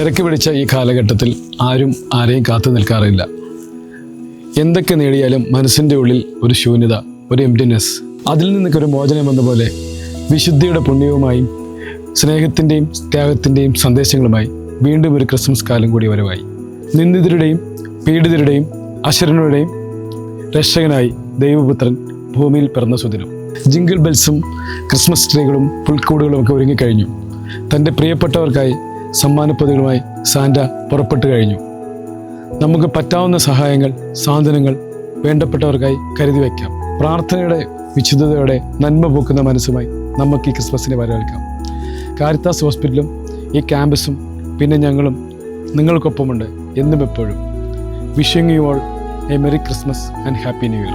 തിരക്ക് പിടിച്ച ഈ കാലഘട്ടത്തിൽ ആരും ആരെയും കാത്തു നിൽക്കാറില്ല. എന്തൊക്കെ നേടിയാലും മനസ്സിന്റെ ഉള്ളിൽ ഒരു ശൂന്യത ഒരു എംറ്റിനെസ് അതിൽ നിന്നൊക്കെ ഒരു മോചനം എന്ന പോലെ വിശുദ്ധിയുടെ പുണ്യവുമായും സ്നേഹത്തിന്റെയും ത്യാഗത്തിന്റെയും സന്ദേശങ്ങളുമായി വീണ്ടും ഒരു ക്രിസ്മസ് കാലം കൂടി വരവായി. നിന്ദിതരുടെയും പീഡിതരുടെയും അശരണരുടെയും രക്ഷകനായി ദൈവപുത്രൻ ഭൂമിയിൽ പിറന്ന സുദിനം. ജിങ്കിൾ ബെൽസും ക്രിസ്മസ് ട്രീകളും പുൽക്കൂടുകളും ഒക്കെ ഒരുങ്ങിക്കഴിഞ്ഞു. തന്റെ പ്രിയപ്പെട്ടവർക്കായി സമ്മാനപ്പൊതികളുമായി സാന്റ പുറപ്പെട്ടു കഴിഞ്ഞു. നമുക്ക് പറ്റാവുന്ന സഹായങ്ങൾ സാന്ത്വനങ്ങൾ വേണ്ടപ്പെട്ടവർക്കായി കരുതി വയ്ക്കാം. പ്രാർത്ഥനയുടെ വിശുദ്ധതയോടെ നന്മ പൂക്കുന്ന മനസ്സുമായി നമുക്ക് ഈ ക്രിസ്മസിനെ വരവേൽക്കാം. കാരിത്താസ് ഹോസ്പിറ്റലും ഈ ക്യാമ്പസും പിന്നെ ഞങ്ങളും നിങ്ങൾക്കൊപ്പമുണ്ട് എന്നും എപ്പോഴും. Wishing you all a merry Christmas and happy new year